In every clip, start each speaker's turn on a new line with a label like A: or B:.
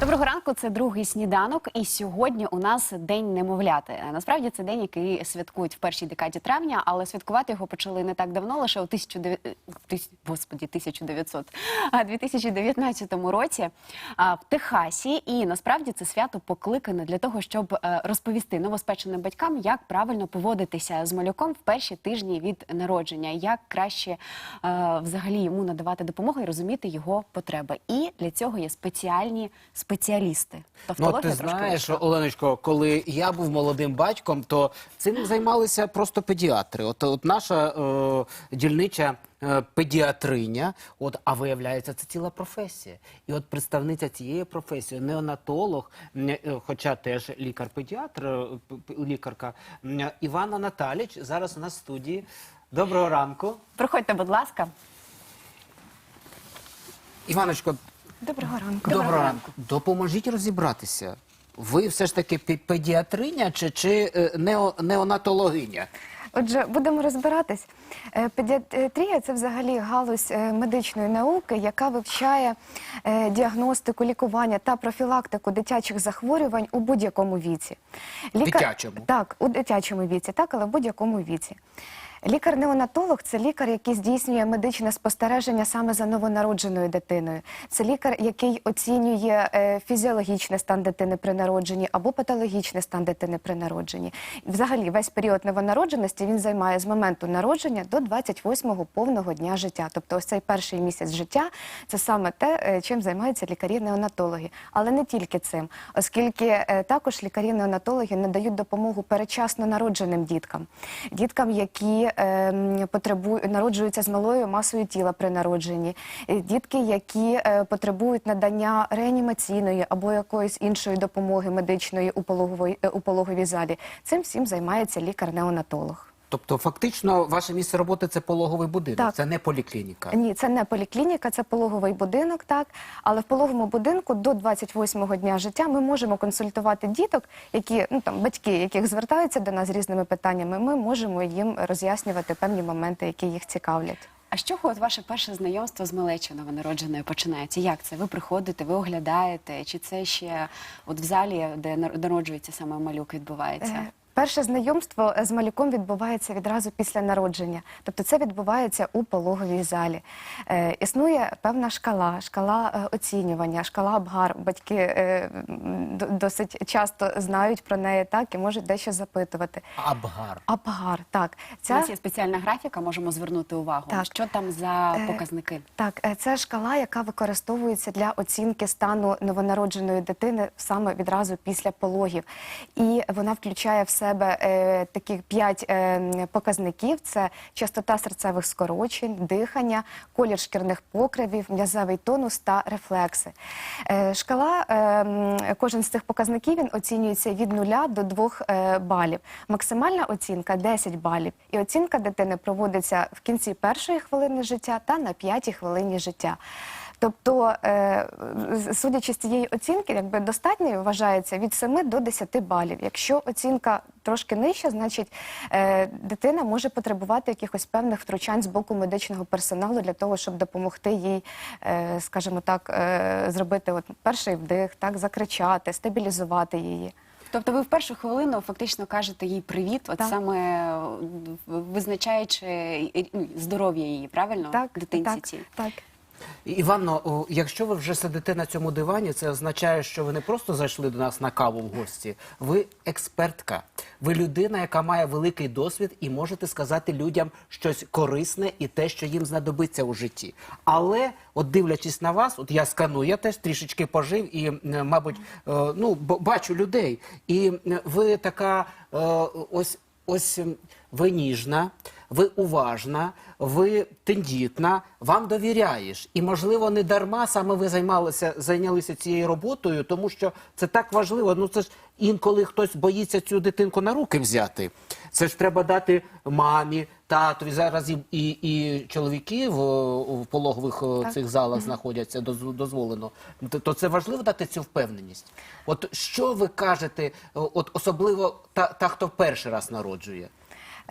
A: Доброго ранку, це другий сніданок, і сьогодні у нас день немовляти. Е, Насправді це день, який святкують в першій декаді травня, але святкувати його почали не так давно, лише у 1900, тис- господі, 1900, а, 2019 році в Техасі. І насправді це свято покликане для того, щоб е, розповісти новоспеченим батькам, як правильно поводитися з малюком в перші тижні від народження, як краще е, взагалі йому надавати допомогу і розуміти його потреби. І для цього є спеціальні спеціалісти.
B: Ну, ти знаєш,
A: вийшла.
B: Оленочко, коли я був молодим батьком, то цим займалися просто педіатри. От, от наша е, дільнича е, педіатриня, от, а виявляється, це ціла професія. І от представниця цієї професії, неонатолог, е, хоча теж лікар-педіатр, лікарка Івана Наталіч, зараз у нас в студії. Доброго ранку.
A: Проходьте, будь ласка.
B: Іваночко,
C: Доброго ранку.
B: Доброго ранку. Допоможіть розібратися. Ви все ж таки пе- педіатриня чи, чи е, нео, неонатологиня?
C: Отже, будемо розбиратись. Е, Педіатрія це взагалі галузь е, медичної науки, яка вивчає діагностику, лікування та профілактику дитячих захворювань у будь-якому віці.
B: Дитячому?
C: Так, у дитячому віці, так, але в будь-якому віці. Лікар-неонатолог це лікар, який здійснює медичне спостереження саме за новонародженою дитиною. Це лікар, який оцінює е, фізіологічний стан дитини при народженні або патологічний стан дитини при народженні. Взагалі, весь період новонародженості він займає з моменту народження до 28-го повного дня життя. Тобто, ось цей перший місяць життя це саме те, е, чим займаються лікарі-неонатологи. Але не тільки цим, оскільки е, також лікарі-неонатологи надають допомогу передчасно народженим діткам, діткам, які потребують народжуються з малою масою тіла при народженні, е, дітки, які е, потребують надання реанімаційної або якоїсь іншої допомоги медичної у е, у пологовій залі. Цим всім займається лікар-неонатолог.
B: Тобто, фактично, ваше місце роботи це пологовий будинок,
C: Так.
B: це не поліклініка.
C: Ні, це не поліклініка, це пологовий будинок, так. Але в пологовому будинку до 28-го дня життя ми можемо консультувати діток, які ну там батьки, яких звертаються до нас з різними питаннями. Ми можемо їм роз'яснювати певні моменти, які їх цікавлять.
A: А з чого от ваше перше знайомство з малечою новонародженою починається? Як це? Ви приходите, ви оглядаєте? Чи це ще от в залі, де нар- народжується саме малюк, відбувається?
C: Е, Перше знайомство з малюком відбувається відразу після народження, тобто це відбувається у пологовій залі. Е, існує певна шкала, шкала е, оцінювання, шкала Абгар. Батьки е, досить часто знають про неї так і можуть дещо запитувати.
B: Абгар.
C: Абгар, так.
A: У нас є спеціальна графіка, можемо звернути увагу.
C: Так.
A: Що там за
C: Е,
A: показники?
C: Так, е, це шкала, яка використовується для оцінки стану новонародженої дитини саме відразу після пологів. І вона включає в себе е, таких п'ять е, показників: це частота серцевих скорочень, дихання, колір шкірних покривів, м'язевий тонус та рефлекси. Е, шкала, е, кожен з цих показників він оцінюється від 0 до 2 е, балів. Максимальна оцінка 10 балів. І оцінка дитини проводиться в кінці першої хвилини життя та на п'ятій хвилині життя. Тобто, е, судячи з цієї оцінки, якби достатньою вважається від 7 до 10 балів. Якщо оцінка трошки нижча, значить е, дитина може потребувати якихось певних втручань з боку медичного персоналу для того, щоб допомогти їй, е, скажімо так, зробити от перший вдих, так закричати, стабілізувати її.
A: Тобто ви в першу хвилину фактично кажете їй привіт, от
C: Так.
A: саме визначаючи ну, здоров'я її, правильно?
C: Так,
A: Дитинці
C: так,
A: цій.
C: так.
B: Іванно, якщо ви вже сидите на цьому дивані, це означає, що ви не просто зайшли до нас на каву в гості. Ви експертка. Ви людина, яка має великий досвід і можете сказати людям щось корисне і те, що їм знадобиться у житті. Але, от дивлячись на вас, от я сканую, я теж трішечки пожив і, мабуть, е, ну бачу людей. І ви така е, ось ось ви ніжна, ви уважна, ви тендітна, вам довіряєш. І, можливо, не дарма саме ви займалися, зайнялися цією роботою, тому що це так важливо. Ну це ж інколи хтось боїться цю дитинку на руки взяти. Це ж треба дати мамі, татові. Зараз і, і, і чоловіки в, в пологових е,
C: Так.
B: цих залах знаходяться, доз- дозволено. То, то це важливо дати цю впевненість. От що ви кажете, е, от особливо та, та хто перший раз народжує?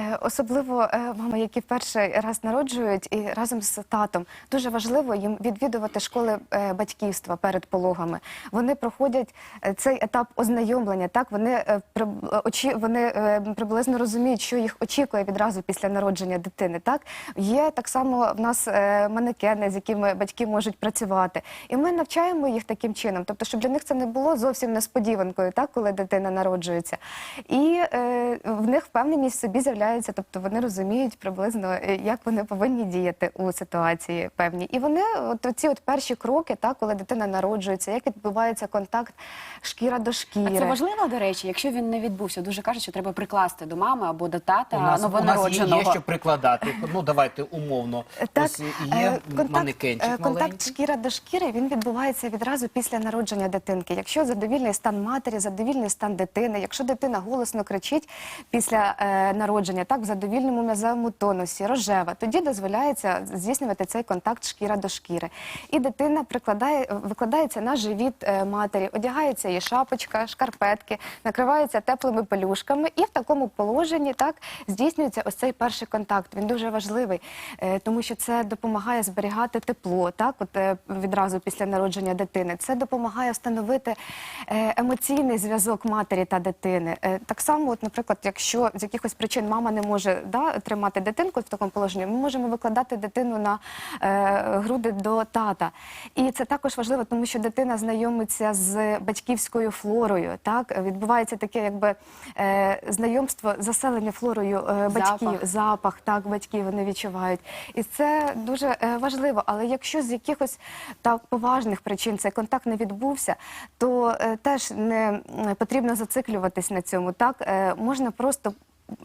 C: Е, Особливо е, мами, які перший раз народжують, і разом з татом дуже важливо їм відвідувати школи е, батьківства перед пологами. Вони проходять цей етап ознайомлення. Так вони очі вони приблизно розуміють, що їх очікує відразу після народження дитини. Так є так само в нас манекени, з якими батьки можуть працювати, і ми навчаємо їх таким чином. Тобто, щоб для них це не було зовсім несподіванкою, так коли дитина народжується, і в них впевненість собі з'являється, тобто вони розуміють приблизно, е, як вони повинні діяти у ситуації певній. І вони, от ці от перші кроки, так коли дитина народжується, як відбувається контакт шкіра до шкіри.
A: А це важливо, до речі, якщо він не відбувся. Дуже кажуть, що треба прикласти до мами або до тата
B: У нас, у нас є, є що прикладати. Ну давайте умовно.
C: Так,
B: Ось
C: е,
B: є
C: контакт,
B: манекенчик
C: е,
B: маленький.
C: контакт шкіра до шкіри він відбувається відразу після народження дитинки. Якщо задовільний стан матері, задовільний стан дитини, якщо дитина голосно кричить після е, народження, так в задовільному м'язовому тонусі, рожева, тоді дозволяється здійснювати цей контакт шкіра до шкіри. І дитина викладається на живіт е, матері, одягається її шапочка, шкарпетки, накривається теплими пелюшками, і в такому положенні так здійснюється ось цей перший контакт. Він дуже важливий, е, тому що це допомагає зберігати тепло, так от е, відразу після народження дитини. Це допомагає встановити емоційний зв'язок матері та дитини. Так само, от, наприклад, якщо з якихось причин мама не може да, тримати дитинку в такому положенні, ми можемо викладати дитину на е, груди до тата. І це також важливо, тому що дитина знайомиться з батьківською флорою. Так відбувається таке, якби е, знайомство, заселення флорою е, батьків,
A: Запах.
C: запах, так батьки вони відчувають. І це дуже е, важливо. Але якщо з якихось так поважних причин цей контакт не відбувся, то е, теж не потрібно зациклюватись на цьому. Так е, можна просто.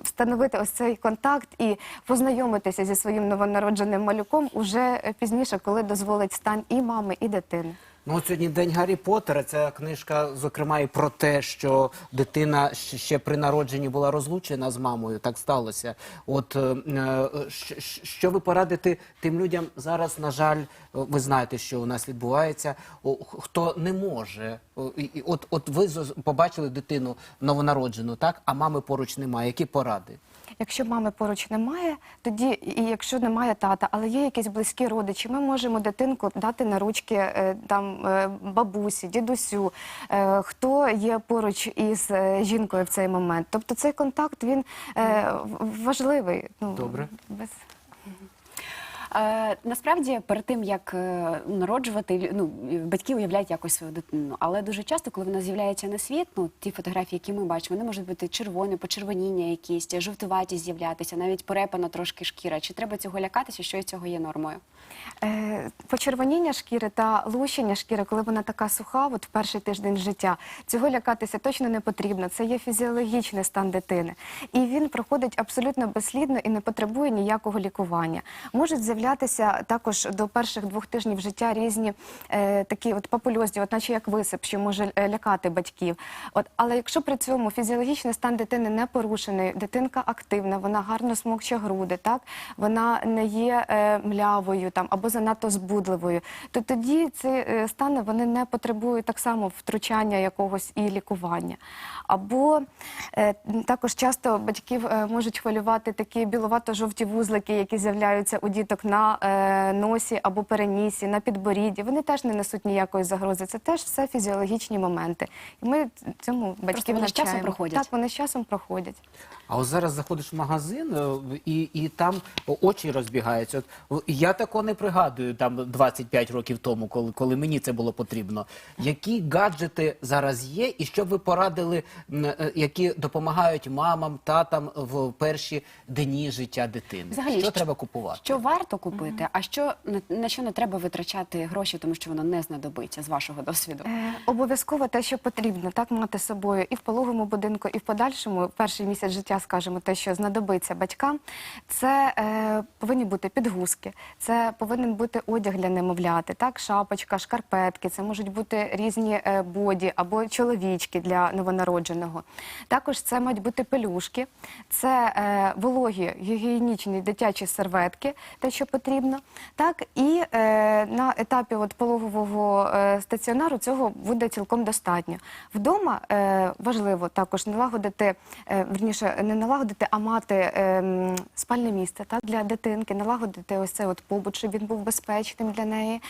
C: Встановити ось цей контакт і познайомитися зі своїм новонародженим малюком уже е, пізніше, коли дозволить стан і мами, і дитини.
B: Ну, от сьогодні день Гаррі Поттера. Ця книжка, зокрема, і про те, що дитина ще при народженні була розлучена з мамою. Так сталося. От е, е, що ви порадите тим людям зараз? На жаль, ви знаєте, що у нас відбувається. Хто не може, от, от ви побачили дитину новонароджену, так а мами поруч немає. Які поради?
C: Якщо мами поруч немає, тоді і якщо немає тата, але є якісь близькі родичі, ми можемо дитинку дати на ручки е, там е, бабусі, дідусю, е, хто є поруч із жінкою в цей момент. Тобто цей контакт він важливий. Ну,
B: Добре.
C: Без...
A: Е, насправді, перед тим як е, народжувати, ну батьки уявляють якось свою дитину. Але дуже часто, коли вона з'являється на світ, ну ті фотографії, які ми бачимо, вони можуть бути червоні, почервоніння якісь, жовтуваті з'являтися, навіть порепана трошки шкіра. Чи треба цього лякатися? Що із цього є нормою?
C: Е, Почервоніння шкіри та лущення шкіри, коли вона така суха, от в перший тиждень життя, цього лякатися точно не потрібно. Це є фізіологічний стан дитини. І він проходить абсолютно безслідно і не потребує ніякого лікування. Можуть з'являтися також до перших двох тижнів життя різні е, такі от папульозні, от наче як висип, що може е, лякати батьків. От, але якщо при цьому фізіологічний стан дитини не порушений, дитинка активна, вона гарно смокче груди, так вона не є е, млявою там або занадто збудливою, то тоді ці е, стани вони не потребують так само втручання якогось і лікування. Або е, також часто батьків е, можуть хвилювати такі біловато-жовті вузлики, які з'являються у діток на е, носі або перенісі, на підборідді. Вони теж не несуть ніякої загрози. Це теж все фізіологічні моменти. І ми цьому батьків
A: вони з часом проходять.
C: Так, вони з часом проходять.
B: А от зараз заходиш в магазин е, і, і там очі розбігаються. От я такого не пригадую там 25 років тому, коли, коли мені це було потрібно. Які гаджети зараз є, і що б ви порадили, е, які допомагають мамам, татам в перші дні життя дитини?
A: Взагалі,
B: що
A: що-
B: треба купувати?
A: Що варто купити, а що на, що не треба витрачати гроші, тому що воно не знадобиться з вашого досвіду?
C: Е, Обов'язково те, що потрібно, так мати з собою і в пологовому будинку, і в подальшому перший місяць життя, скажімо, те, що знадобиться батькам, це е, повинні бути підгузки, це повинен бути одяг для немовляти, так, шапочка, шкарпетки, це можуть бути різні е, боді або чоловічки для новонародженого. Також це мають бути пелюшки, це е, вологі гігієнічні дитячі серветки, те, що потрібно. Так, і е, на етапі от пологового е, стаціонару цього буде цілком достатньо. Вдома е, важливо також налагодити, е, верніше, не налагодити, а мати ем, спальне місце так, для дитинки, налагодити ось цей от побут, щоб він був безпечним для неї.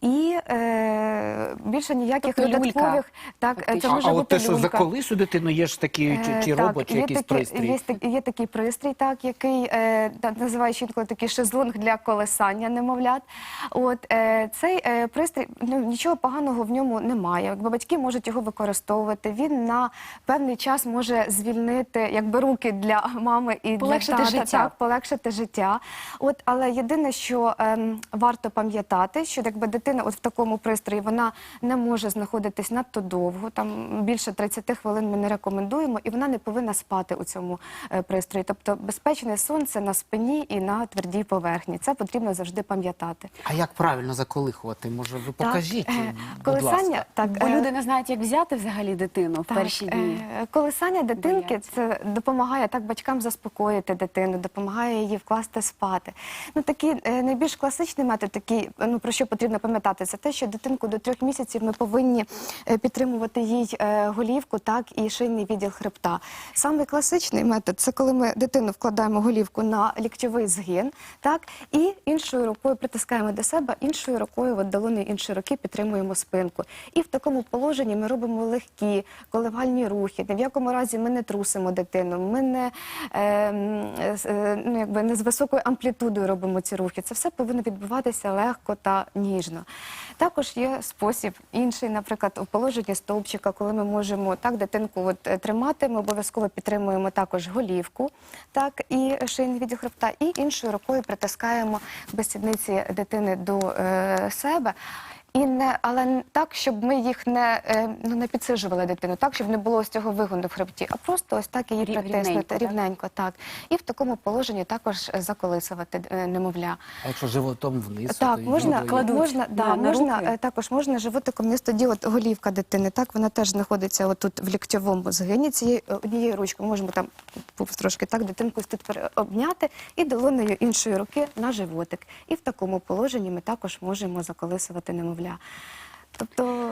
C: І е, більше ніяких
A: Тобто люлька,
C: так, е, це
A: фактично.
B: А,
C: може
B: а от
C: бути
B: те, що за колису дитину, є ж такі ті,
C: Е,
B: ті
C: так,
B: роботи,
C: є
B: якісь
C: такі-
B: пристрій.
C: Є, так- є такий пристрій, так, який е, називають інколи такий шезлонг для колесання немовлят. От е, цей е, пристрій, ну нічого поганого в ньому немає. Якби батьки можуть його використовувати. Він на певний час може звільнити якби руки для мами і
A: Полегшити
C: для тата,
A: життя.
C: Так, полегшити життя. От, але єдине, що ем, варто пам'ятати, що якби дитина от в такому пристрої вона не може знаходитись надто довго, там більше 30 хвилин ми не рекомендуємо, і вона не повинна спати у цьому е, пристрої. Тобто безпечне сонце на спині і на твердій поверхні. Це потрібно завжди пам'ятати.
B: А як правильно заколихувати? Може, ви покажіть?
C: Так, е,
B: будь
C: колесання,
B: ласка.
C: так,
A: Бо
C: е,
A: люди не знають, як взяти взагалі дитину в
C: Так,
A: перші дні.
C: е, Колесання дитинки
A: Бояться.
C: це допомагає так батькам заспокоїти дитину, допомагає її вкласти спати. Ну такий е, найбільш класичний метод, такий, ну про що потрібно пам'ятати, це те, що дитинку до трьох місяців ми повинні підтримувати їй голівку, так і шийний відділ хребта. Саме класичний метод це коли ми дитину вкладаємо голівку на ліктьовий згин, так і іншою рукою притискаємо до себе, іншою рукою от долоною іншої руки підтримуємо спинку. І в такому положенні ми робимо легкі коливальні рухи. Ні в якому разі ми не трусимо дитину, ми не, е, е, ну, якби не з високою амплітудою робимо ці рухи. Це все повинно відбуватися легко та ніжно. Також є спосіб інший, наприклад, у положенні стовпчика, коли ми можемо так дитинку от, е, тримати, ми обов'язково підтримуємо також голівку, так і шийний відділ хребта, і іншою рукою притискаємо без сідниці дитини до е, себе. І не, але так, щоб ми їх не, е, ну, не підсижували дитину, так, щоб не було ось цього вигону в хребті, а просто ось так її притиснути
A: рівненько, так?
C: рівненько, так. І в такому положенні також е, заколисувати е, немовля.
B: А якщо животом вниз,
C: Так,
B: то
C: можна?
A: Кладуть
C: можна, да,
A: на- на
C: можна
A: руки?
C: е, також можна животиком вниз, тоді от голівка дитини, так, вона теж знаходиться отут в ліктьовому згині. Цією е, однією ручкою можемо там трошки так дитинку тут обняти і долонею іншої руки на животик. І в такому положенні ми також можемо заколисувати немовля. Тобто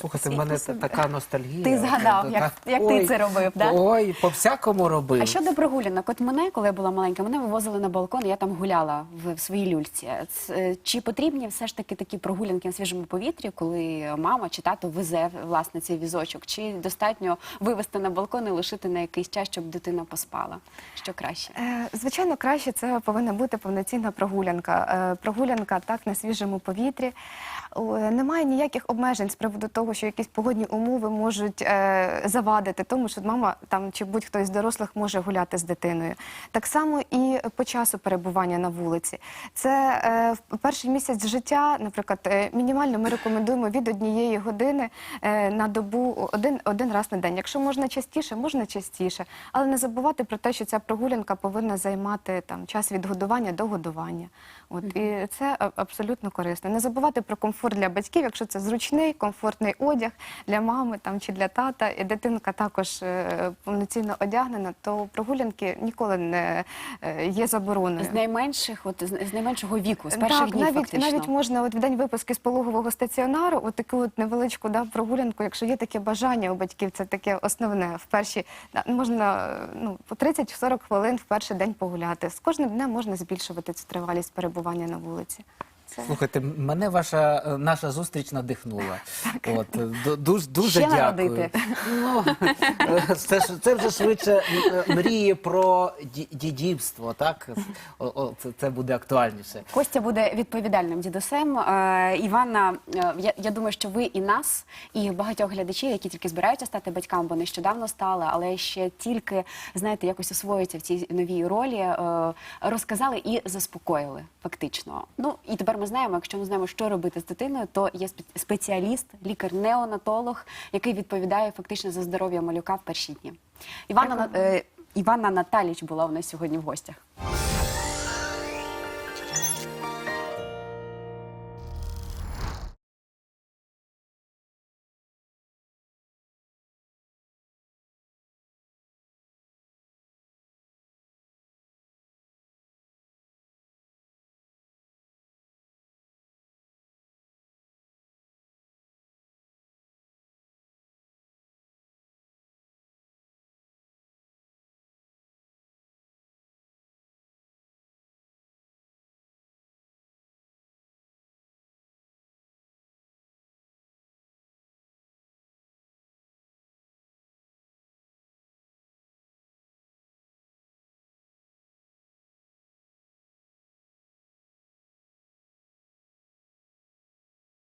B: Слухайте, в мене
C: способи.
B: така ностальгія.
A: Ти згадав, як-
B: так,
A: як ти
B: ой,
A: це робив, да?
B: Ой, по-всякому робив.
A: А щодо прогулянок, от мене, коли я була маленька, мене вивозили на балкон, і я там гуляла в, в своїй люльці. Чи потрібні все ж таки такі прогулянки на свіжому повітрі, коли мама чи тато везе власне цей візочок? Чи достатньо вивезти на балкон і лишити на якийсь час, щоб дитина поспала? Що краще?
C: Е, Звичайно, краще це повинна бути повноцінна прогулянка. Е, Прогулянка так на свіжому повітрі. Е, Немає ніяких обмежень з приводу того, що якісь погодні умови можуть е, завадити тому, що мама там чи будь-хто із дорослих може гуляти з дитиною. Так само і по часу перебування на вулиці. Це е, в перший місяць життя, наприклад, е, мінімально ми рекомендуємо від однієї години е, на добу один, один раз на день. Якщо можна частіше, можна частіше, але не забувати про те, що ця прогулянка повинна займати там час від годування до годування. От і це абсолютно корисно. Не забувати про комфорт для батьків, якщо це зручний, комфортний одяг для мами там чи для тата, і дитинка також е, повноцінно одягнена, то прогулянки ніколи не е, є забороною.
A: З найменших, от з найменшого віку, з перших
C: так,
A: днів
C: навіть,
A: фактично.
C: навіть можна от в день випуски з пологового стаціонару, от таку от невеличку да, прогулянку, якщо є таке бажання у батьків, це таке основне. В перші можна е, ну, по 30-40 хвилин в перший день погуляти. З кожним днем можна збільшувати цю тривалість перебування на вулиці. Це
B: Слухайте, мене ваша е, наша зустріч надихнула. От е, дуже дуже
A: Ще
B: дякую.
A: народити.
B: Ну е, це ж це вже швидше мрії про дідівство, так О, це, це буде актуальніше.
A: Костя буде відповідальним дідусем. Е, Іванна, е, я, я думаю, що ви і нас, і багатьох глядачів, які тільки збираються стати батьками, бо нещодавно стали, але ще тільки знаєте, якось освоюються в цій новій ролі, е, розказали і заспокоїли фактично. Ну і тепер ми знаємо, якщо ми знаємо, що робити з дитиною, то є спе- спеціаліст, лікар-неонатолог, який відповідає фактично за здоров'я малюка в перші дні.
C: Івана
A: е, Іванна Наталіч була у нас сьогодні в гостях.